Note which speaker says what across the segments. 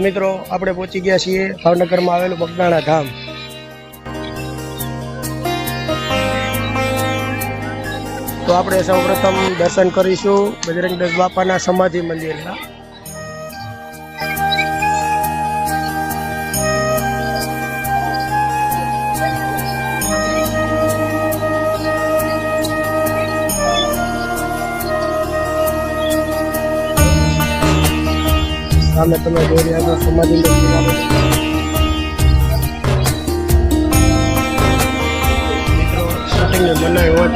Speaker 1: મિત્રો, આપણે પહોંચી ગયા છીએ ભાવનગરમાં આવેલું બગદાણા ધામ તો આપણે સૌપ્રથમ દર્શન કરીશું બજરંગદાસ બાપાના સમાધિ મંદિરના. સામે તમે જોઈ સમાધિ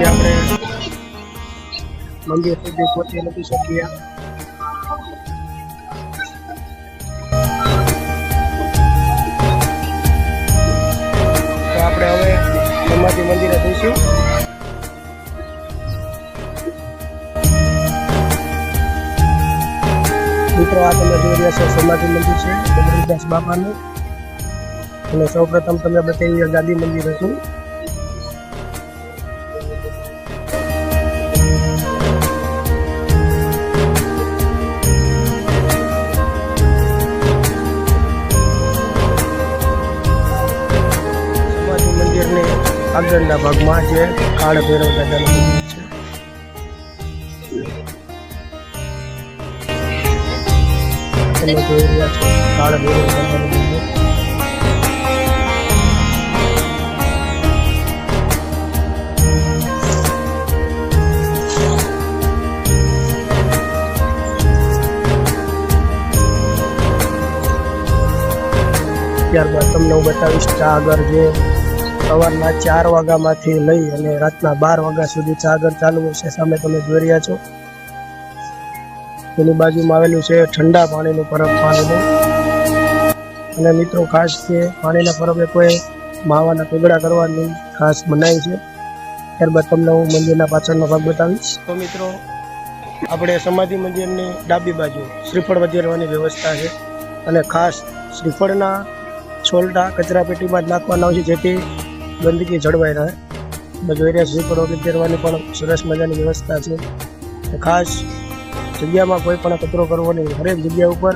Speaker 1: આપણે મંદિર સુધી પહોંચી નથી શક્યા. આપણે હવે સમાધિ મંદિરે મિત્રો, આ તમે જોઈ રહ્યા છો સોમાજી મંદિર છે બદ્રીદાસ બાપાનું. અને સૌ પ્રથમ તમને બતાવી ગાંધી મંદિર હતું. આગળના ભાગમાં જે કાળ ભૈરવ દાદાનું મંદિર છે. તમે ત્યારબાદ તમને હું બતાવીશ ચાગર જે સવારના ચાર વાગ્યામાંથી લઈ અને રાતના બાર વાગ્યા સુધી ચાગર ચાલુ છે. સામે તમે જોઈ રહ્યા છો. તેની બાજુમાં આવેલું છે ઠંડા પાણીનું પરબ પાણીનું અને મિત્રો, ખાસ કે પાણીના પરબે કોઈ માવાના ટુકડા કરવાની ખાસ મનાય છે. ત્યારબાદ તમને હું મંદિરના પાછળનો ભાગ બતાવીશ. તો મિત્રો, આપણે સમાધિ મંદિરની ડાબી બાજુ શ્રીફળ વધેરવાની વ્યવસ્થા છે. અને ખાસ શ્રીફળના છોલટા કચરાપેટીમાં જ નાખવાના હોય છે, જેથી ગંદકી જળવાઈ રહે. બધું રહ્યા શ્રીફળો વધેરવાની પણ સરસ મજાની વ્યવસ્થા છે. ખાસ જગ્યામાં કોઈ પણ કચરો કરવો નહીં. હરેક જગ્યા ઉપર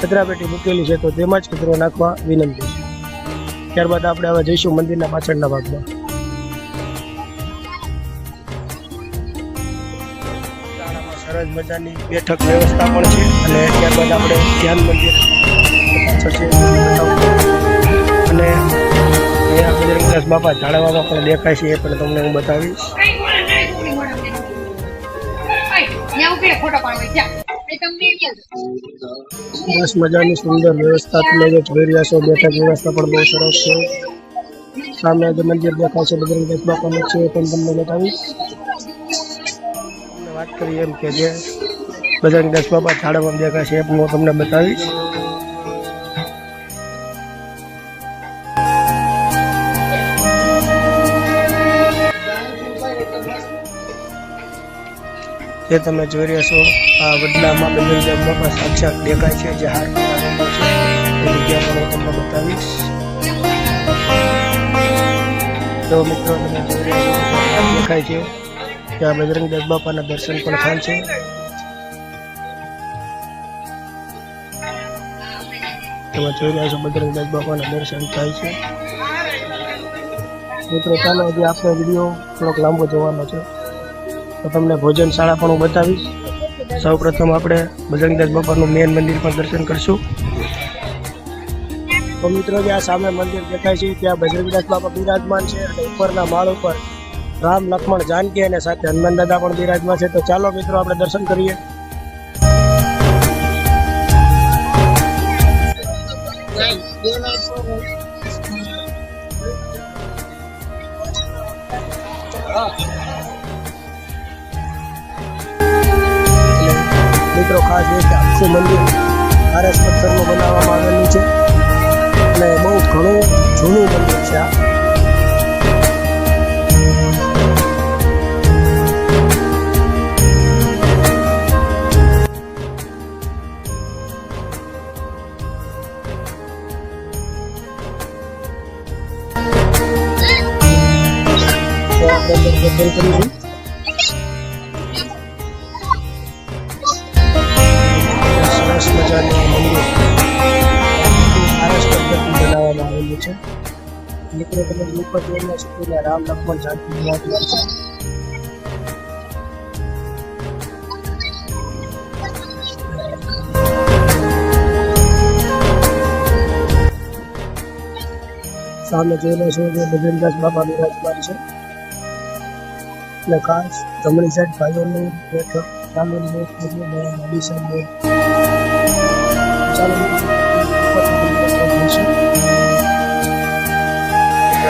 Speaker 1: કચરાપેટી મૂકેલી છે તો તેમાં જ કચરો નાખવા વિનંતી ત્યારબાદ આપણે હવે જઈશું મંદિરના પાછળના ભાગમાં. સરસ મજાની બેઠક વ્યવસ્થા પણ છે અને ત્યારબાદ આપણે ધ્યાન મંદિર અને અહીંયા બાપા ઝાડવામાં પણ દેખાય છે એ પણ તમને હું બતાવીશ. સરસ મજાની સુંદર વ્યવસ્થા તમે જે જોઈ રહ્યા છો, બેઠક વ્યવસ્થા પણ બહુ સરસ છે. સામે જે મંદિર દેખાય છે બજરંગદાસ પણ છે પણ તમને બતાવીશ. વાત કરીએ એમ કે જે બજરંગદાસ બાપા ઝાડવામાં દેખાય છે, એ પણ હું તમને બતાવીશ. જે તમે જોઈ રહ્યા છો, આ વડલામાં બજરંગદાસ બાપા સાક્ષાત દેખાય છે જે હાર છે. એ જગ્યા તમને બતાવીશ. તો મિત્રો, તમે જોઈ રહ્યા છો દેખાય છે ત્યાં બજરંગદાસ બાપાના દર્શન પણ થાય છે. તમે જોઈ રહ્યા છો બજરંગદાસ બાપાના દર્શન થાય છે. મિત્રો, ચાલો, હજી આપણો વીડિયો થોડોક લાંબો જોવાનો છે. તો તમને ભોજનશાળા પણ હું બતાવીશ. સૌ પ્રથમ આપણે બજરંગદાસ બાપાનું મેન મંદિર પણ દર્શન કરશું. તો મિત્રો, જે સામે મંદિર દેખાય છે, ત્યાં બજરંગદાસ બાપા બિરાજમાન છે અને ઉપરના માળ ઉપર રામ લક્ષ્મણ જાનકી અને સાથે હનુમાન દાદા પણ બિરાજમાન છે. તો ચાલો મિત્રો, આપણે દર્શન કરીએ. અને મિત્રો, ખાસ એ કે આખું મંદિર આરએસ પથ્થરનું બનાવવામાં આવેલું છે. અને બહુ ઘણું જૂનું મંદિર છે આ. રામ લક્ષ્મણ છે સામે જોઈ રહ્યા છો કે ભજનદાસ બાબા બિરાજમાન છે. અને ખાસ જમણી સાઈડ ભાઈઓની બેઠક. ચાલુની બેઠક ચાલો.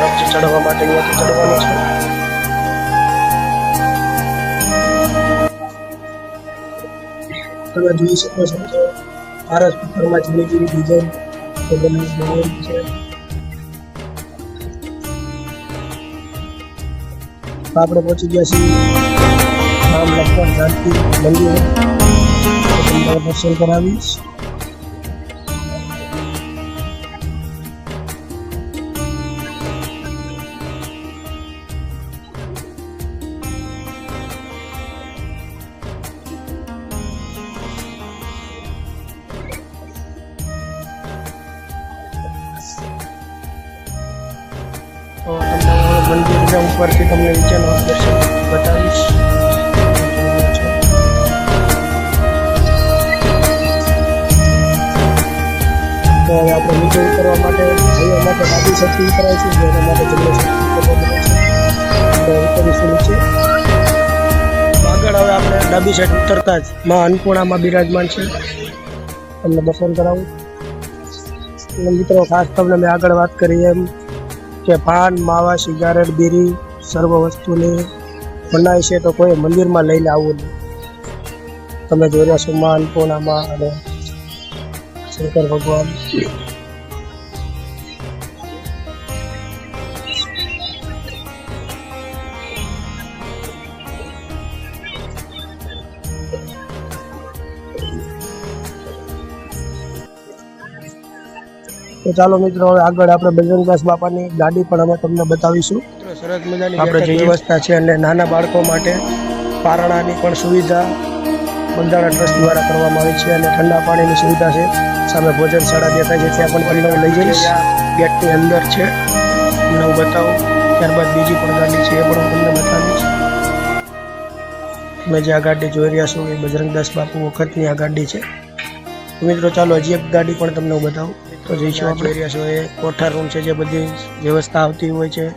Speaker 1: ઝડપથી ચડવા માટે અહીંયાથી ચડવાનું છે. તમે જોઈ શકો છો આરસ પથ્થરમાં જુદી જુદી ડિઝાઇન બનાવેલી છે. આપણે પહોંચી ગયા છીએ રામ લક્ષ્મણ જાનકી મંદિર. દર્શન કરાવીશ. તો તમને મંદિરના ઉપરથી તમને નીચેનો દર્શન બતાવીશ. તો હવે આપણે નીચે ઉતરવા માટે ભાઈઓ માટે ડાબી સાઈડથી છે, જેના માટે જમણી સાઈડ ઉતરીશું નીચે આગળ હવે આપણે ડાબી સાઈડ ઉતરતા જ માં અન્નપૂર્ણામાં બિરાજમાન છે. તમને દર્શન કરાવું. મિત્રો, ખાસ તમને મેં આગળ વાત કરી એમ કે પાન માવા, સિગારેટ, બીરી સર્વ વસ્તુની મનાય છે તો કોઈ મંદિરમાં લઈને આવવું નહીં. તમે જોઈ રહ્યા છો માં અન્નપૂર્ણામાં અને શંકર ભગવાન. તો ચાલો મિત્રો હવે આગળ આપણે બજરંગદાસ બાપાની ગાડી પણ અમે તમને બતાવીશું. સરસ મજાની આપણે જે વ્યવસ્થા છે અને નાના બાળકો માટે પારણાની પણ સુવિધા બંધારણ ટ્રસ્ટ દ્વારા કરવામાં આવી છે અને ઠંડા પાણીની સુવિધા છે. સામે ભોજન શાળા દેખાય છે ત્યાં પણ તમને લઈ જઈશ. ગેટની અંદર છે. તમને હું બતાવું. ત્યારબાદ બીજી પણ ગાડી છે એ પણ હું તમને બતાવીશ. તમે જે આ ગાડી જોઈ રહ્યા છો એ બજરંગદાસ બાપુ વખતની આ ગાડી છે. મિત્રો ચાલો હજી એક ગાડી પણ તમને હું બતાવું. જઈશું આપણે રહ્યા છો એ કોઠાર રૂમ છે જે બધી વ્યવસ્થા આવતી હોય છે.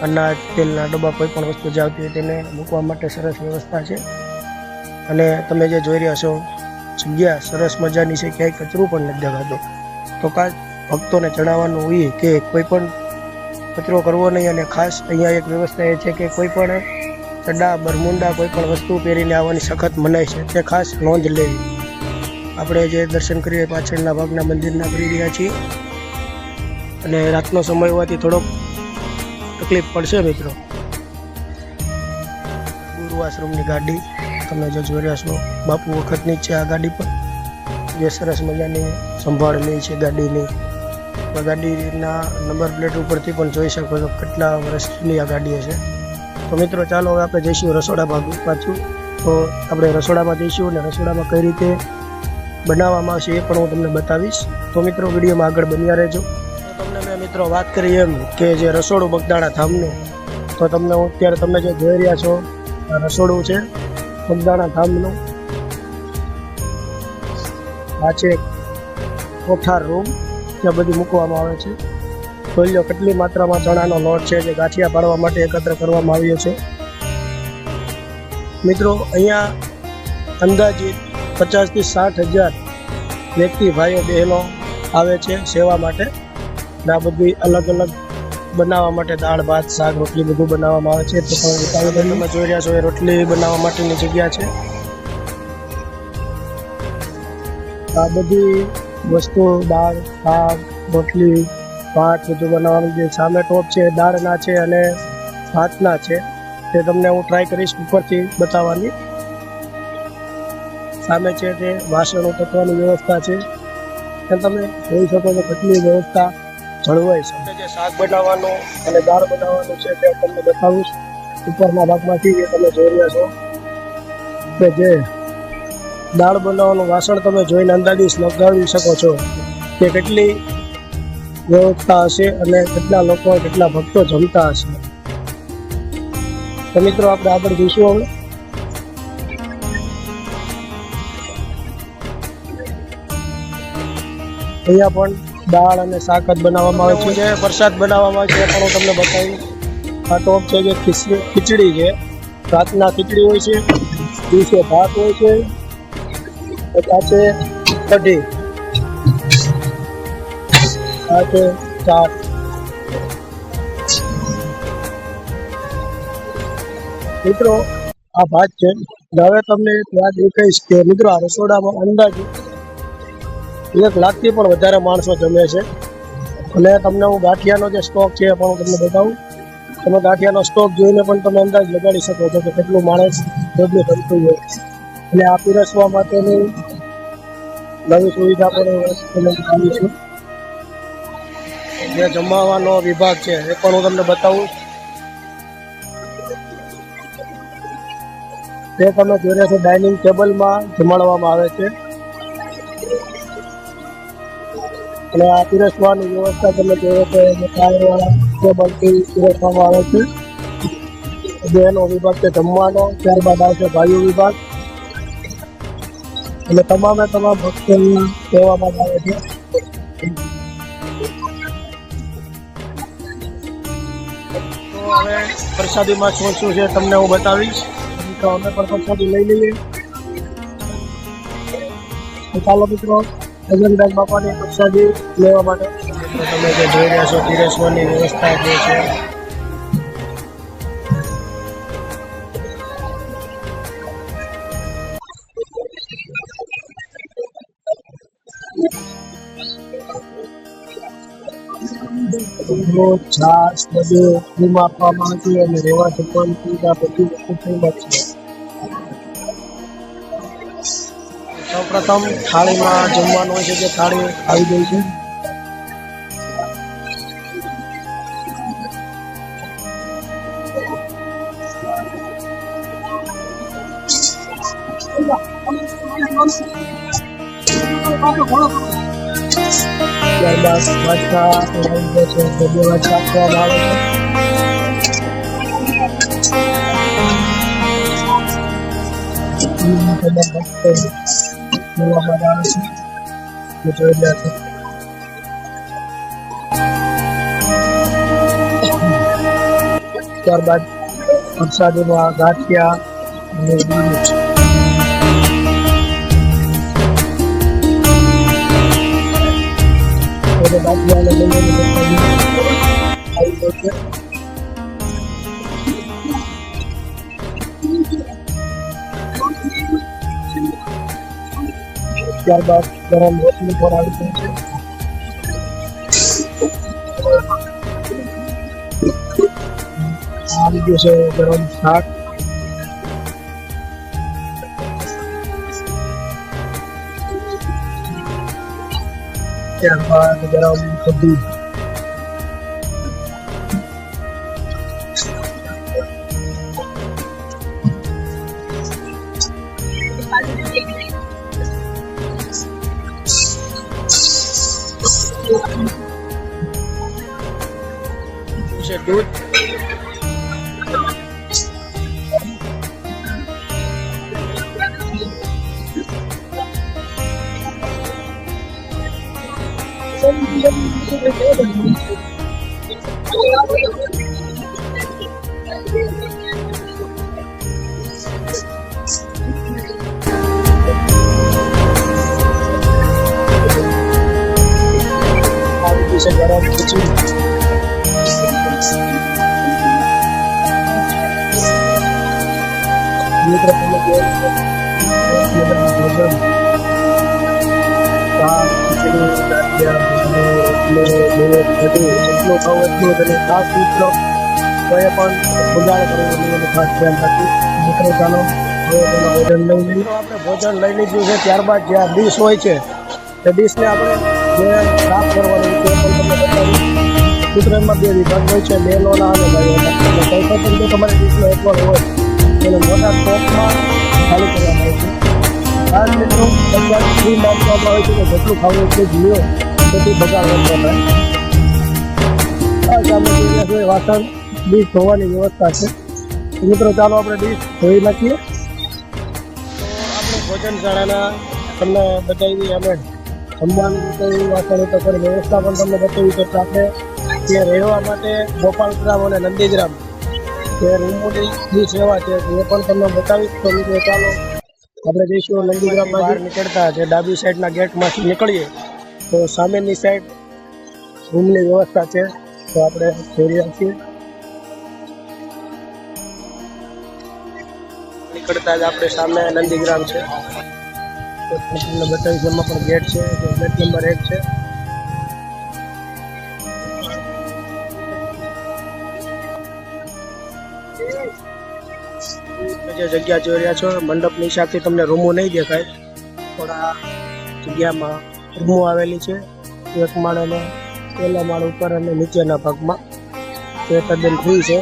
Speaker 1: અનાજ, તેલના ડબ્બા કોઈ પણ વસ્તુ જે આવતી હોય તેને મૂકવા માટે સરસ વ્યવસ્થા છે. અને તમે જે જોઈ રહ્યા છો, જગ્યા સરસ મજાની છે, ક્યાંય કચરું પણ નથી દેખાતો. તો કાચ ભક્તોને જણાવવાનું હોય કે કોઈ પણ કચરો કરવો નહીં અને ખાસ અહીંયા એક વ્યવસ્થા એ છે કે કોઈ પણ ચડા, બરમુંડા કોઈ પણ વસ્તુ પહેરીને આવવાની સખત મનાય છે. તે ખાસ નોંધ લેવી. આપણે જે દર્શન કરીએ પાછળના ભાગના મંદિરના કરી રહ્યા છીએ. અને રાતનો સમય હોવાથી થોડોક તકલીફ પડશે મિત્રો. ગુરુ આશ્રમની ગાડી, તમે જો જોઈ રહ્યા છો, બાપુ વખતની છે આ ગાડી પણ. જે સરસ મજાની સંભાળ લે છે ગાડીની. ગાડીના નંબર પ્લેટ ઉપરથી પણ જોઈ શકો છો કેટલા વર્ષની આ ગાડી હશે. તો મિત્રો, ચાલો હવે આપણે જઈશું રસોડા ભાગ પાછું. તો આપણે રસોડામાં જઈશું અને રસોડામાં કઈ રીતે બનાવવામાં આવશે એ પણ હું તમને બતાવીશ. તો મિત્રો, વિડીયોમાં આગળ બન્યા રહેજો. તમને મેં મિત્રો વાત કરી એમ કે જે રસોડું બગદાણા ધામનું, તો તમને હું અત્યારે તમે જે જોઈ રહ્યા છો રસોડું છે બગદાણા ધામનું. આ છે કોઠાર રૂમ, ત્યાં બધી મૂકવામાં આવે છે. જોઈ કેટલી માત્રામાં ચણાનો લોટ છે જે ગાંઠિયા પાડવા માટે એકત્ર કરવામાં આવ્યો છે. મિત્રો, અહીંયા અંદાજિત પચાસથી સાઠ હજાર વ્યક્તિ, ભાઈઓ, બહેનો આવે છે સેવા માટે. આ બધી અલગ અલગ બનાવવા માટે દાળ, ભાત, શાક, રોટલી બધું બનાવવામાં આવે છે. તો તમે જોઈ રહ્યા છો એ રોટલી બનાવવા માટેની જગ્યા છે. આ બધી વસ્તુ, દાળ, શાક, રોટલી, ભાત બધું બનાવવાનું જે સામે ટોપ છે, દાળના છે અને ભાતના છે. તે તમને હું ટ્રાય કરીશ ઉપરથી બતાવવાની. સામે છે તે વાસણો તકવાની વ્યવસ્થા છે. અને તમે જોઈ શકો છો કેટલી વ્યવસ્થા જળવાય છે. જે શાક બનાવવાનું અને દાળ બનાવવાનું છે તે તમને બતાવીશ. ઉપરના ભાગમાંથી જે તમે જોઈ રહ્યા છો, કે જે દાળ બનાવવાનું વાસણ તમે જોઈને અંદાજી લગાવી શકો છો કે કેટલી વ્યવસ્થા હશે અને કેટલા લોકો કેટલા ભક્તો જમતા હશે. તો મિત્રો, આપણે આગળ જઈશું હવે. અહીંયા પણ દાળ અને શાક જ બનાવવામાં આવે છે. જે પ્રસાદ બનાવવામાં આવે છે, એ પણ હું તમને બતાવી આ ટોપ છે જે ખીચડી ખીચડી છે. રાતના ખીચડી હોય છે, દિવસે ભાત હોય છે, આ છે કઢી. આ છે ચાટ. મિત્રો, આ ભાત છે. હવે તમને વાત એ કહીશ કે મિત્રો, આ રસોડામાં અંદાજે એક લાખથી પણ વધારે માણસો જમે છે. અને તમને હું ગાંઠિયાનો જે સ્ટોક છે એ પણ હું તમને બતાવું. તમે ગાંઠિયાનો સ્ટોક જોઈને પણ તમે અંદાજ લગાડી શકો છો કે કેટલું માણસ ડબલું ભરતું હોય અને આ પીરસવા માટેની નવી સુવિધા પણ તમે આવી છું. જે જમાવાનો વિભાગ છે એ પણ હું તમને બતાવું. તે તમે જોઈ રહ્યા છો ડાઇનિંગ ટેબલમાં જમાડવામાં આવે છે. અને આ પીરસવાની વ્યવસ્થા તમે જોયો કે જે ટાયરવાળા ટેબલથી પીરસવામાં આવે છે બેનો વિભાગ છે જમવાનો, ત્યારબાદ આવશે ભાઈઓ વિભાગ. અને તમામે તમામ ભક્તોની સેવામાં આવે છે. તો હવે પ્રસાદીમાં શું શું છે તમને હું બતાવીશ? તો અમે પણ પ્રસાદી લઈ લઈએ. તો ચાલો મિત્રો અજંદાજ બાપાની પ્રસાદી લેવા માટે. તમે જે જોઈ રહ્યા છો પીરસવાની વ્યવસ્થા જે છે. છાસ બધું ફ્રીમાં આપવામાં અને રહેવા જમવાની સુવિધા બધી વસ્તુ ફ્રીમાં છે. સૌપ્રથમ થાળીમાં જમવાનું હોય છે જે થાળી આવી ગઈ છે. ત્યારબાદ જોવામાં આવે છે છે ત્યારબાદ પ્રસાદીમાં ગાંઠિયા અને દૂધ. ગાંઠિયા છે ત્યારબાદ ગરમ રોટલી પણ આવી ગઈ છે આવી ગયું છે ગરમ શાક ત્યારબાદ ગરમ કઢી આવી ગઈ છે ગરમ ખીચડી એટલું જ અને ખાસ મિત્રો કોઈ પણ ઉજાળ કરવું એનું ખાસ ધ્યાન રાખવું મિત્રો ભોજન લઈ આપણે ભોજન લઈ લીધું છે ત્યારબાદ જે આ ડીશ હોય છે તે ડીશને આપણે જે સાફ કરવાની છે પણ બે વિભાગ હોય છે મેલોના અને ભાઈઓના એટલે કંઈ ડીશનો એકવાર હોય એને મોટા ટોપમાં ચાલુ કરવામાં આવે છે આ મિત્રો તમને ફ્રી આવે છે કે જેટલું ખાવું એટલું જ તેથી બગાડ વાસણ, ડીશ ધોવાની વ્યવસ્થા છે. મિત્રો, ચાલો આપણે ડીશ ધોઈ નાખીએ. આપણે ભોજનશાળાના તમને બતાવી અમે જમવાનું વાસણ તો વ્યવસ્થા પણ તમને બતાવી તો આપણે જે રહેવા માટે ગોપાલગ્રામ અને નંદીગ્રામ. જે રૂમોની સેવા છે, એ પણ તમને બતાવીશ. તો મિત્રો, ચાલો આપણે જઈશું નંદીગ્રામ બહાર નીકળતા જે ડાબી સાઈડના ગેટમાંથી નીકળીએ. તો સામેની સાઈડ રૂમની વ્યવસ્થા છે, તો આપણે જોઈ રહ્યા છીએ. નીકળતા જ આપણે સામે નંદીગ્રામ છે. છે ગેટ છે. જે જગ્યા જોઈ રહ્યા છો, મંડપની સાથે તમને રૂમો નહીં દેખાય થોડા જગ્યામાં રૂમો આવેલી છે. એક માળનો પહેલા માળ ઉપર અને નીચેના ભાગમાં તે તદ્દન ફ્રી છે.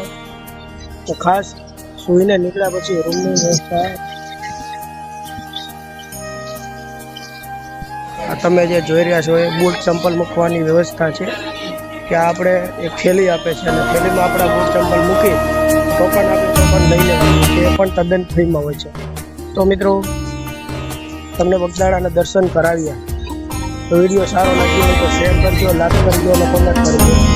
Speaker 1: તો ખાસ સૂઈને નીકળ્યા પછી રૂમની વ્યવસ્થા તમે જે જોઈ રહ્યા છો એ બૂટ ચંપલ મૂકવાની વ્યવસ્થા છે કે આપણે એક થેલી આપે છે અને થેલીમાં આપણા બૂટ ચંપલ મૂકી ટોકન આપે ટોકન લઈ લઈએ તે પણ તદ્દન ફ્રીમાં હોય છે. તો મિત્રો, તમને બગદાડાના દર્શન કરાવ્યા. તો વીડિયો સારો લાગ્યો હોય તો શેર કરજો લાઈક કરજો અને કોમેન્ટ કરજો.